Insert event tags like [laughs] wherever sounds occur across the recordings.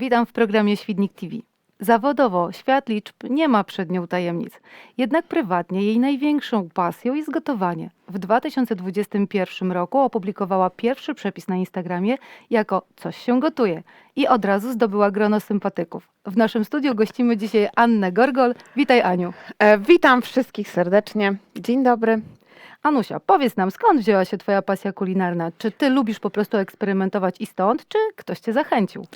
Witam w programie Świdnik TV. Zawodowo świat liczb nie ma przed nią tajemnic. Jednak prywatnie jej największą pasją jest gotowanie. W 2021 roku opublikowała pierwszy przepis na Instagramie jako Coś się gotuje i od razu zdobyła grono sympatyków. W naszym studiu gościmy dzisiaj Annę Gorgol. Witaj Aniu. E, Witam wszystkich serdecznie. Dzień dobry. Anusia, powiedz nam, skąd wzięła się Twoja pasja kulinarna? Czy Ty lubisz po prostu eksperymentować i stąd, czy ktoś Cię zachęcił?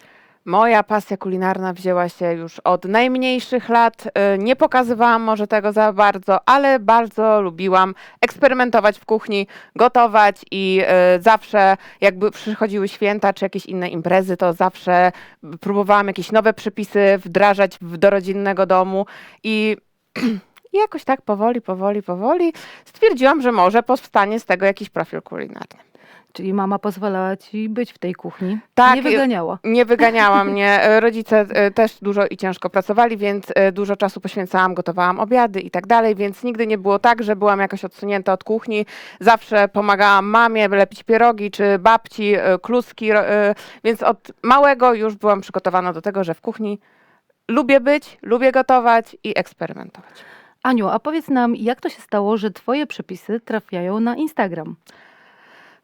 Moja pasja kulinarna wzięła się już od najmniejszych lat. E, Nie pokazywałam może tego za bardzo, ale bardzo lubiłam eksperymentować w kuchni, gotować i e, zawsze jakby przychodziły święta czy jakieś inne imprezy, to zawsze próbowałam jakieś nowe przepisy wdrażać do rodzinnego domu i [clears throat] jakoś tak powoli, powoli, powoli stwierdziłam, że może powstanie z tego jakiś profil kulinarny. Czyli mama pozwalała Ci być w tej kuchni? Tak, Nie wyganiała? Nie wyganiała [laughs] mnie. E, Rodzice e, też dużo i ciężko pracowali, więc e, dużo czasu poświęcałam, gotowałam obiady i tak dalej, więc nigdy nie było tak, że byłam jakoś odsunięta od kuchni. Zawsze pomagałam mamie lepić pierogi czy babci, kluski, więc od małego już byłam przygotowana do tego, że w kuchni lubię być, lubię gotować i eksperymentować. Aniu, a powiedz nam, jak to się stało, że Twoje przepisy trafiają na Instagram?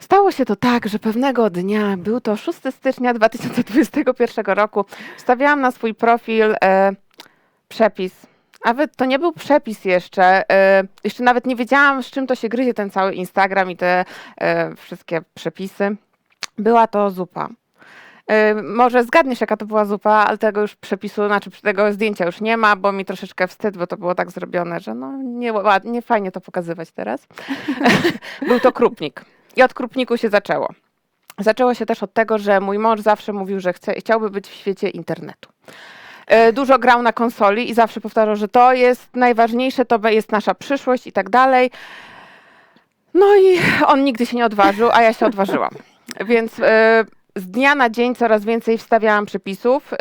Stało się to tak, że pewnego dnia, był to 6 stycznia 2021 roku, wstawiałam na swój profil e, przepis. A wy, to nie był przepis jeszcze. E, jeszcze nawet nie wiedziałam, z czym to się gryzie ten cały Instagram i te e, wszystkie przepisy. Była to zupa. E, może zgadniesz, jaka to była zupa, ale tego już przepisu, znaczy tego zdjęcia już nie ma, bo mi troszeczkę wstyd, bo to było tak zrobione, że no nie, ład- nie fajnie to pokazywać teraz. [laughs] Był to krupnik. I od krupniku się zaczęło. Zaczęło się też od tego, że mój mąż zawsze mówił, że chce, chciałby być w świecie internetu. E, Dużo grał na konsoli i zawsze powtarzał, że to jest najważniejsze, to jest nasza przyszłość i tak dalej. No i on nigdy się nie odważył, a ja się odważyłam. Więc e, z dnia na dzień coraz więcej wstawiałam przepisów.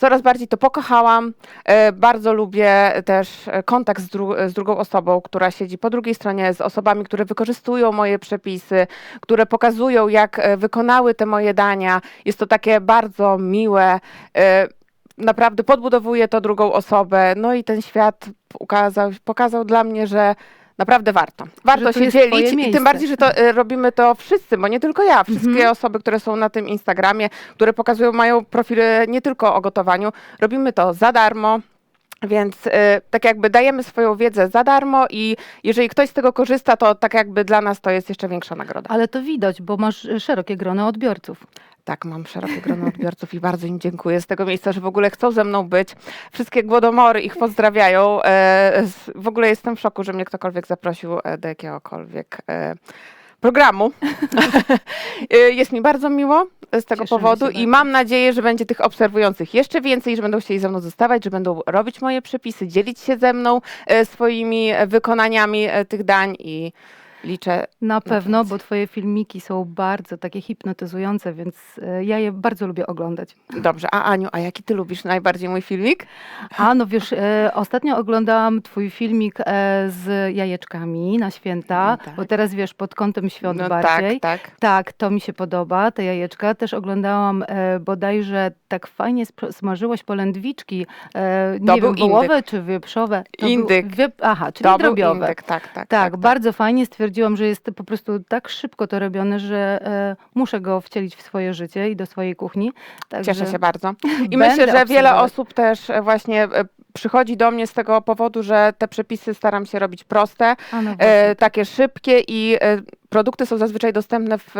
Coraz bardziej to pokochałam. E, Bardzo lubię też e, kontakt z, dru- z drugą osobą, która siedzi po drugiej stronie, z osobami, które wykorzystują moje przepisy, które pokazują, jak e, wykonały te moje dania. Jest to takie bardzo miłe. Naprawdę podbudowuje to drugą osobę. No i ten świat pokazał dla mnie, że naprawdę warto. Warto się dzielić i tym bardziej, że to e, robimy to wszyscy, bo nie tylko ja. Wszystkie Mhm. osoby, które są na tym Instagramie, które pokazują, mają profile nie tylko o gotowaniu, robimy to za darmo. Więc e, tak jakby dajemy swoją wiedzę za darmo i jeżeli ktoś z tego korzysta, to tak jakby dla nas to jest jeszcze większa nagroda. Ale to widać, bo masz e, szerokie grono odbiorców. Tak, mam szerokie grono odbiorców i bardzo im dziękuję z tego miejsca, że w ogóle chcą ze mną być. Wszystkie głodomory ich pozdrawiają. E, w ogóle jestem w szoku, że mnie ktokolwiek zaprosił e, do jakiegokolwiek e, programu. E, [laughs] Jest mi bardzo miło z tego Cieszymy powodu się i bardzo. mam nadzieję, że będzie tych obserwujących jeszcze więcej, że będą chcieli ze mną zostawać, że będą robić moje przepisy, dzielić się ze mną e, swoimi wykonaniami e, tych dań i liczę Na pewno, więcej. bo Twoje filmiki są bardzo takie hipnotyzujące, więc e, ja je bardzo lubię oglądać. Dobrze, a Aniu, a jaki ty lubisz najbardziej mój filmik? A no wiesz, e, ostatnio oglądałam Twój filmik e, z jajeczkami na święta, Mm, tak. bo teraz wiesz, pod kątem świąt No bardziej. tak, tak. Tak, to mi się podoba, te jajeczka. Też oglądałam e, bodajże tak fajnie smażyłaś polędwiczki, e, To nie był wiem, wołowe czy wieprzowe. To był Indyk. Wiep... Aha, czyli To był drobiowe. indyk, tak, tak. Tak, bardzo fajnie stwierdziłam, stwierdziłam, że jest po prostu tak szybko to robione, że e, muszę go wcielić w swoje życie i do swojej kuchni. Także Cieszę się bardzo. I [laughs] myślę, że wiele osób też e, właśnie e, przychodzi do mnie z tego powodu, że te przepisy staram się robić proste, no e, właśnie. takie szybkie i e, produkty są zazwyczaj dostępne w,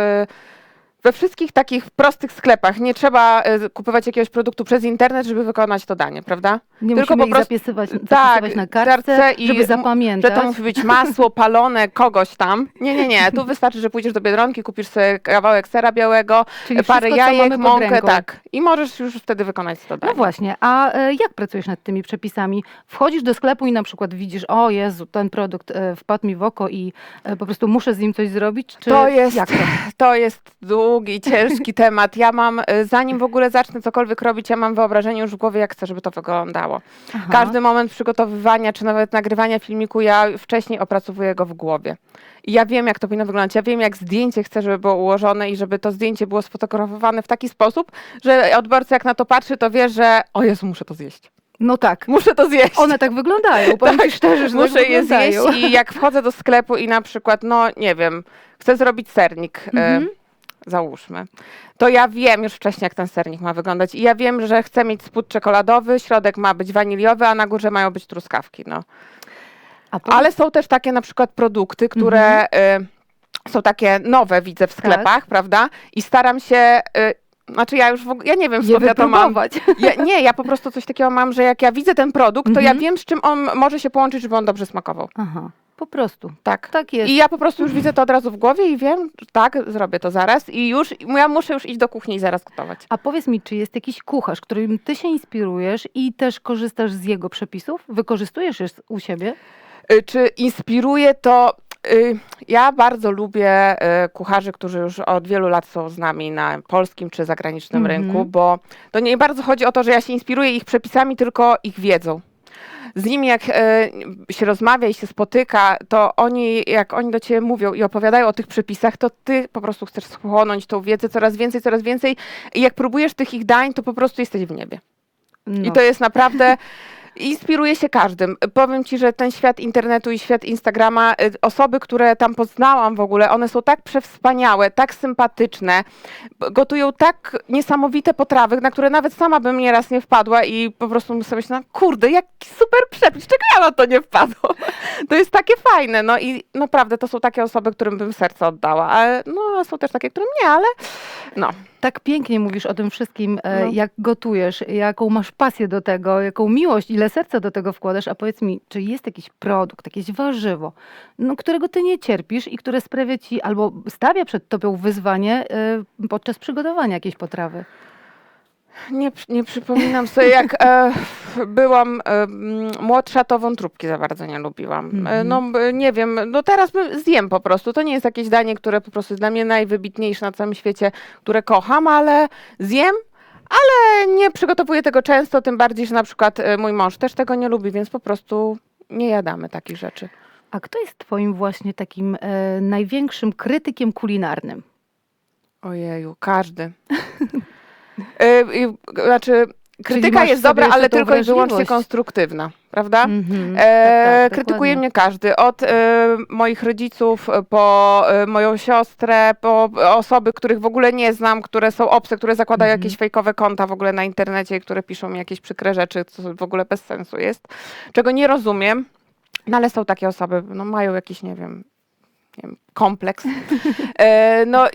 we wszystkich takich prostych sklepach. Nie trzeba e, kupować jakiegoś produktu przez internet, żeby wykonać to danie, prawda? Nie tylko musimy po prostu- zapisywać, tak, zapisywać na kartce, kartce i żeby zapamiętać. Że to musi być masło palone kogoś tam. Nie, nie, nie. Tu wystarczy, że pójdziesz do Biedronki, kupisz sobie kawałek sera białego, Czyli parę wszystko, jajek, mąkę, tak. I możesz już wtedy wykonać to danie. No właśnie, a e, jak pracujesz nad tymi przepisami? Wchodzisz do sklepu i na przykład widzisz, o Jezu, ten produkt e, wpadł mi w oko i e, po prostu muszę z nim coś zrobić? Czy To jest, jak to? [laughs] to jest długi, ciężki temat. Ja mam, y, zanim w ogóle zacznę cokolwiek robić, ja mam wyobrażenie już w głowie, jak chcę, żeby to wyglądało. Aha. Każdy moment przygotowywania, czy nawet nagrywania filmiku, ja wcześniej opracowuję go w głowie. I ja wiem, jak to powinno wyglądać. Ja wiem, jak zdjęcie chcę, żeby było ułożone i żeby to zdjęcie było sfotografowane w taki sposób, że odbiorca jak na to patrzy, to wie, że o Jezu, muszę to zjeść. No tak. Muszę to zjeść. One tak wyglądają, powiem Tak, ci szczerze, że Muszę tak je zjeść i jak wchodzę do sklepu i na przykład, no nie wiem, chcę zrobić sernik, Mhm. e, załóżmy, to ja wiem już wcześniej, jak ten sernik ma wyglądać. I ja wiem, że chcę mieć spód czekoladowy, środek ma być waniliowy, a na górze mają być truskawki. No. Powiedz- Ale są też takie na przykład produkty, które Mhm. y, są takie nowe, widzę w sklepach, prawda? I staram się... Y, znaczy ja już w ogóle, ja nie wiem skąd ja to mam. Ja, nie, ja po prostu coś takiego mam, że jak ja widzę ten produkt, to ja Mhm. wiem, z czym on może się połączyć, żeby on dobrze smakował. Aha, po prostu. Tak. Tak jest. I ja po prostu już widzę to od razu w głowie i wiem, że tak, zrobię to zaraz i już, ja muszę już iść do kuchni i zaraz gotować. A powiedz mi, czy jest jakiś kucharz, którym ty się inspirujesz i też korzystasz z jego przepisów? Wykorzystujesz je u siebie? Y, Czy inspiruje to... y, Ja bardzo lubię y, kucharzy, którzy już od wielu lat są z nami na polskim czy zagranicznym Mhm. rynku, bo to nie bardzo chodzi o to, że ja się inspiruję ich przepisami, tylko ich wiedzą. Z nimi jak e, się rozmawia i się spotyka, to oni, jak oni do ciebie mówią i opowiadają o tych przepisach, to ty po prostu chcesz schłonąć tą wiedzę coraz więcej, coraz więcej. I jak próbujesz tych ich dań, to po prostu jesteś w niebie. No. I to jest naprawdę. [laughs] Inspiruje się każdym. Powiem ci, że ten świat internetu i świat Instagrama, y, osoby, które tam poznałam w ogóle, one są tak przewspaniałe, tak sympatyczne, gotują tak niesamowite potrawy, na które nawet sama bym nieraz nie wpadła i po prostu sobie myślałam, kurde, jaki super przepis, czego ja na to nie wpadłam? [laughs] To jest takie fajne, no i naprawdę to są takie osoby, którym bym serce oddała, ale no a są też takie, którym nie, ale no. Tak pięknie mówisz o tym wszystkim, e, No. jak gotujesz, jaką masz pasję do tego, jaką miłość, ile serca do tego wkładasz. A powiedz mi, czy jest jakiś produkt, jakieś warzywo, no, którego ty nie cierpisz i które sprawia ci albo stawia przed tobą wyzwanie e, podczas przygotowania jakiejś potrawy? Nie, nie przypominam sobie, jak e, byłam e, młodsza, to wątróbki za bardzo nie lubiłam. E, Mhm. no b- nie wiem, no teraz bym zjem po prostu. To nie jest jakieś danie, które po prostu jest dla mnie najwybitniejsze na całym świecie, które kocham, ale zjem. Ale nie przygotowuję tego często, tym bardziej, że na przykład e, mój mąż też tego nie lubi, więc po prostu nie jadamy takich rzeczy. A kto jest twoim właśnie takim e, największym krytykiem kulinarnym? Ojeju, każdy. [laughs] I- znaczy, krytyka jest dobra, ale tylko i wyłącznie konstruktywna, prawda? Mhm, E, tak, tak, krytykuje dokładnie. mnie każdy, od e, moich rodziców po e, moją siostrę, po osoby, których w ogóle nie znam, które są obce, które zakładają Mhm. jakieś fejkowe konta w ogóle na internecie, i które piszą mi jakieś przykre rzeczy, co w ogóle bez sensu jest, czego nie rozumiem, no ale są takie osoby, no mają jakiś, nie wiem, nie wiem kompleks. E, no,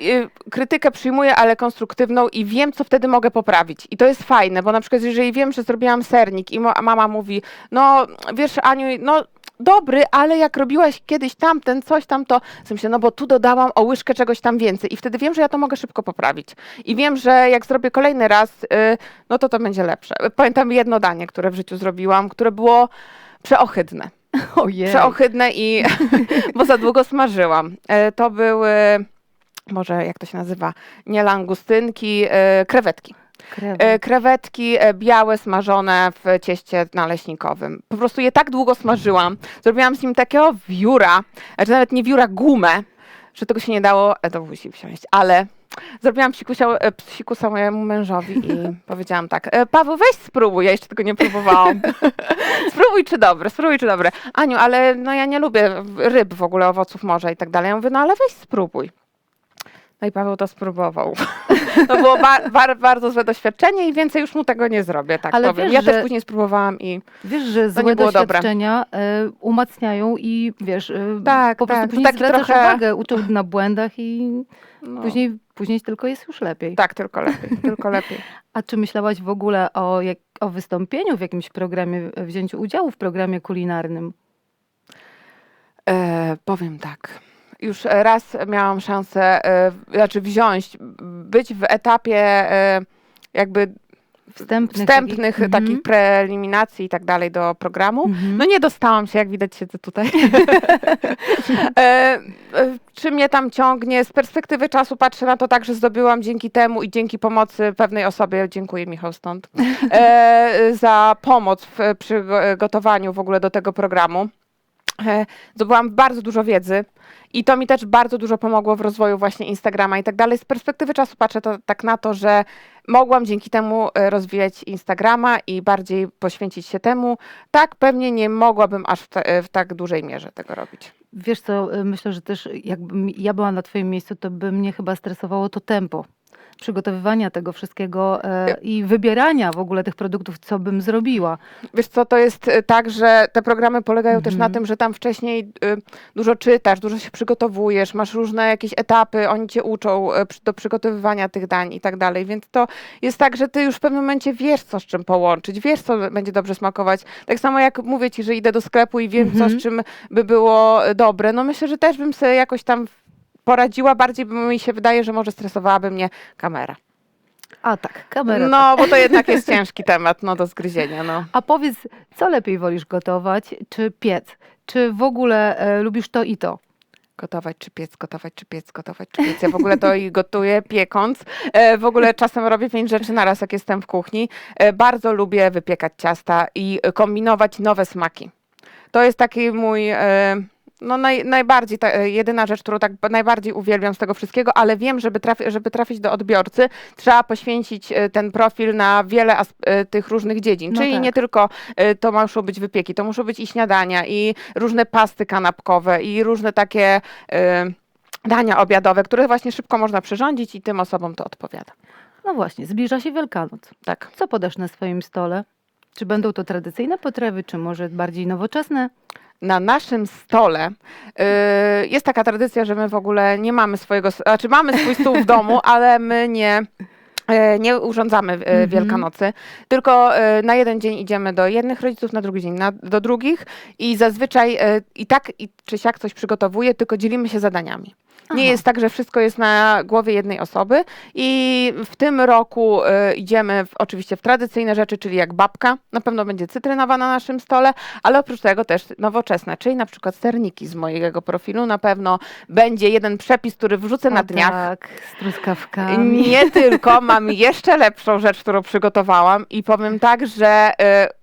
krytykę przyjmuję, ale konstruktywną i wiem, co wtedy mogę poprawić. I to jest fajne, bo na przykład jeżeli wiem, że zrobiłam sernik i mama mówi, no wiesz Aniu, no dobry, ale jak robiłaś kiedyś tamten, coś tam, to sensie, no bo tu dodałam o łyżkę czegoś tam więcej i wtedy wiem, że ja to mogę szybko poprawić. I wiem, że jak zrobię kolejny raz, y, no to to będzie lepsze. Pamiętam jedno danie, które w życiu zrobiłam, które było przeohydne. [laughs] Ojej. Przeohydne i [laughs] bo za długo smażyłam. E, To były, może jak to się nazywa, nie langustynki, e, krewetki. Krew. E, Krewetki e, białe, smażone w cieście naleśnikowym. Po prostu je tak długo smażyłam. Zrobiłam z nim takiego wióra, znaczy nawet nie wióra, gumę, że tego się nie dało e, do buzi wsiąść. Ale zrobiłam psikusia, e, psikusa mojemu mężowi i [laughs] powiedziałam tak, e, Paweł weź spróbuj, ja jeszcze tego nie próbowałam. [laughs] spróbuj czy dobre, spróbuj czy dobre. Aniu, ale no ja nie lubię ryb w ogóle, owoców morza i tak dalej. Ja mówię, no ale weź spróbuj. No i Paweł to spróbował. [laughs] To było ba- bar- bardzo złe doświadczenie i więcej już mu tego nie zrobię, tak Ale powiem. wiesz, ja też później spróbowałam i Wiesz, że nie złe było dobre. doświadczenia e, umacniają i wiesz, e, Tak, po prostu tak. Później zwracasz trochę- uwagę, uczą na błędach i no, później, później tylko jest już lepiej. tak, tylko lepiej, tylko lepiej. A czy myślałaś w ogóle o, jak, o wystąpieniu w jakimś programie, wzięciu udziału w programie kulinarnym? E, powiem tak. Już raz miałam szansę, e, znaczy wziąć, być w etapie e, jakby Wstępnych, wstępnych takich, takich Mhm. preeliminacji i tak dalej do programu. Mhm. No nie dostałam się, jak widać siedzę tutaj. [laughs] e, e, czy mnie tam ciągnie? Z perspektywy czasu patrzę na to tak, że zdobyłam dzięki temu i dzięki pomocy pewnej osobie, dziękuję Michał stąd, [laughs] e, za pomoc w przygotowaniu w ogóle do tego programu. E, Zdobyłam bardzo dużo wiedzy i to mi też bardzo dużo pomogło w rozwoju właśnie Instagrama i tak dalej. Z perspektywy czasu patrzę to, tak na to, że mogłam dzięki temu e, rozwijać Instagrama i bardziej poświęcić się temu. Tak, pewnie nie mogłabym aż w, ta, w tak dużej mierze tego robić. Wiesz co, y, myślę, że też jakbym ja była na twoim miejscu, to by mnie chyba stresowało to tempo przygotowywania tego wszystkiego e, i wybierania w ogóle tych produktów, co bym zrobiła. Wiesz co, to jest e, tak, że te programy polegają też na Mhm. tym, że tam wcześniej y, dużo czytasz, dużo się przygotowujesz, masz różne jakieś etapy, oni cię uczą przy- do przygotowywania tych dań i tak dalej, więc to jest tak, że ty już w pewnym momencie wiesz, co z czym połączyć, wiesz, co będzie dobrze smakować. Tak samo jak mówię ci, że idę do sklepu i wiem, co Mhm. z czym by było dobre, no myślę, że też bym sobie jakoś tam poradziła, bardziej by mi się wydaje, że może stresowałaby mnie kamera. A tak, kamera. No, bo to jednak jest [laughs] ciężki temat, no, do zgryzienia, no. A powiedz, co lepiej wolisz gotować, czy piec? Czy w ogóle e, lubisz to i to? Gotować czy piec, gotować czy piec, gotować czy piec. Ja w ogóle to i gotuję piekąc. E, w ogóle czasem robię pięć rzeczy naraz, jak jestem w kuchni. E, bardzo lubię wypiekać ciasta i kombinować nowe smaki. To jest taki mój... E, no naj, najbardziej, ta, e, jedyna rzecz, którą tak najbardziej uwielbiam z tego wszystkiego, ale wiem, żeby, trafi, żeby trafić do odbiorcy, trzeba poświęcić e, ten profil na wiele e, tych różnych dziedzin. No Czyli tak. nie tylko to muszą być wypieki, to muszą być i śniadania, i różne pasty kanapkowe, i różne takie e, dania obiadowe, które właśnie szybko można przyrządzić i tym osobom to odpowiada. No właśnie, zbliża się Wielkanoc. Tak. Co podasz na swoim stole? Czy będą to tradycyjne potrawy, czy może bardziej nowoczesne? Na naszym stole y, jest taka tradycja, że my w ogóle nie mamy swojego, znaczy mamy swój stół w domu, [laughs] ale my nie, e, nie urządzamy e, Mhm. Wielkanocy, tylko na jeden dzień idziemy do jednych rodziców, na drugi dzień na, do drugich i zazwyczaj i tak i czy siak coś przygotowuje, tylko dzielimy się zadaniami. Nie Aha. jest tak, że wszystko jest na głowie jednej osoby i w tym roku e, idziemy w, oczywiście w tradycyjne rzeczy, czyli jak babka, na pewno będzie cytrynowa na naszym stole, ale oprócz tego też nowoczesne, czyli na przykład serniki z mojego profilu, na pewno będzie jeden przepis, który wrzucę na dniach. Tak, z truskawkami. Nie [laughs] tylko, mam jeszcze lepszą rzecz, którą przygotowałam i powiem tak, że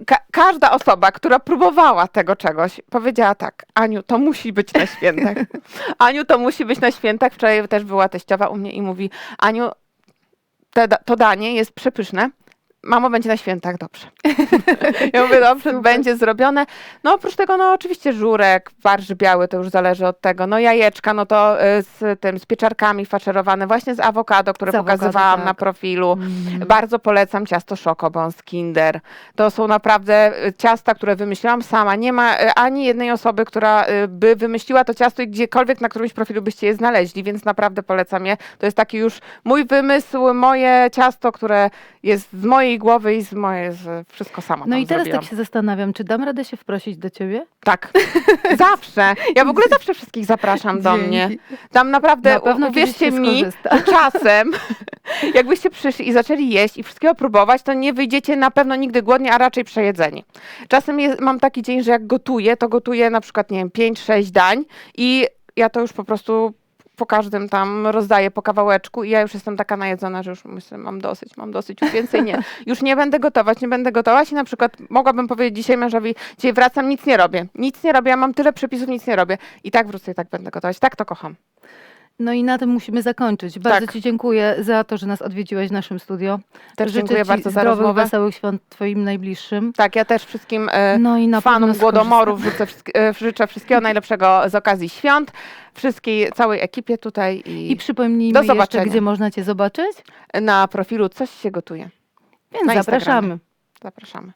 y, ka- każda osoba, która próbowała tego czegoś, powiedziała tak, Aniu, to musi być na świętach. [laughs] Aniu, to musi być na świętach. Wczoraj też była teściowa u mnie i mówi, Aniu, te, to danie jest przepyszne. Mamo, będzie na świętach, dobrze. [laughs] ja mówię, dobrze, Super. będzie zrobione. No oprócz tego, no oczywiście żurek, farsz biały, to już zależy od tego. No jajeczka, no to y, z tym, z pieczarkami faszerowane, właśnie z awokado, które Z awokado, pokazywałam tak. na profilu. Mm. Bardzo polecam ciasto Szokobon z Kinder. To są naprawdę y, ciasta, które wymyśliłam sama. Nie ma y, ani jednej osoby, która y, by wymyśliła to ciasto i gdziekolwiek na którymś profilu byście je znaleźli, więc naprawdę polecam je. To jest taki już mój wymysł, moje ciasto, które jest z mojej głowy i z moje, z, wszystko sama No i teraz zrobiłam. tak się zastanawiam, czy dam radę się wprosić do ciebie? Tak, [laughs] zawsze. Ja w ogóle zawsze wszystkich zapraszam do mnie. Tam naprawdę, Na pewno uwierzcie mi, [laughs] czasem, [laughs] jakbyście przyszli i zaczęli jeść i wszystkiego próbować, to nie wyjdziecie na pewno nigdy głodni, a raczej przejedzeni. Czasem jest, mam taki dzień, że jak gotuję, to gotuję na przykład, nie wiem, 5-6 dań i ja to już po prostu po każdym tam rozdaję po kawałeczku i ja już jestem taka najedzona, że już myślę, mam dosyć, mam dosyć, już więcej nie. [laughs] Już nie będę gotować, nie będę gotować i na przykład mogłabym powiedzieć dzisiaj mężowi, dzisiaj wracam, nic nie robię, nic nie robię, ja mam tyle przepisów, nic nie robię i tak wrócę i tak będę gotować. Tak to kocham. No i na tym musimy zakończyć. Bardzo Tak. Ci dziękuję za to, że nas odwiedziłeś w naszym studio. Też Życzę dziękuję ci bardzo za zdrowych, rozmowę. wesołych świąt Twoim najbliższym. Tak, ja też wszystkim e, No i na fanom pewno Głodomorów życzę, wszystk- e, życzę wszystkiego [laughs] najlepszego z okazji świąt, wszystkiej, całej ekipie tutaj i, I przypomnijmy Do jeszcze, zobaczenia. gdzie można Cię zobaczyć. na profilu Coś się gotuje. Więc Na zapraszamy. Instagramie. Zapraszamy.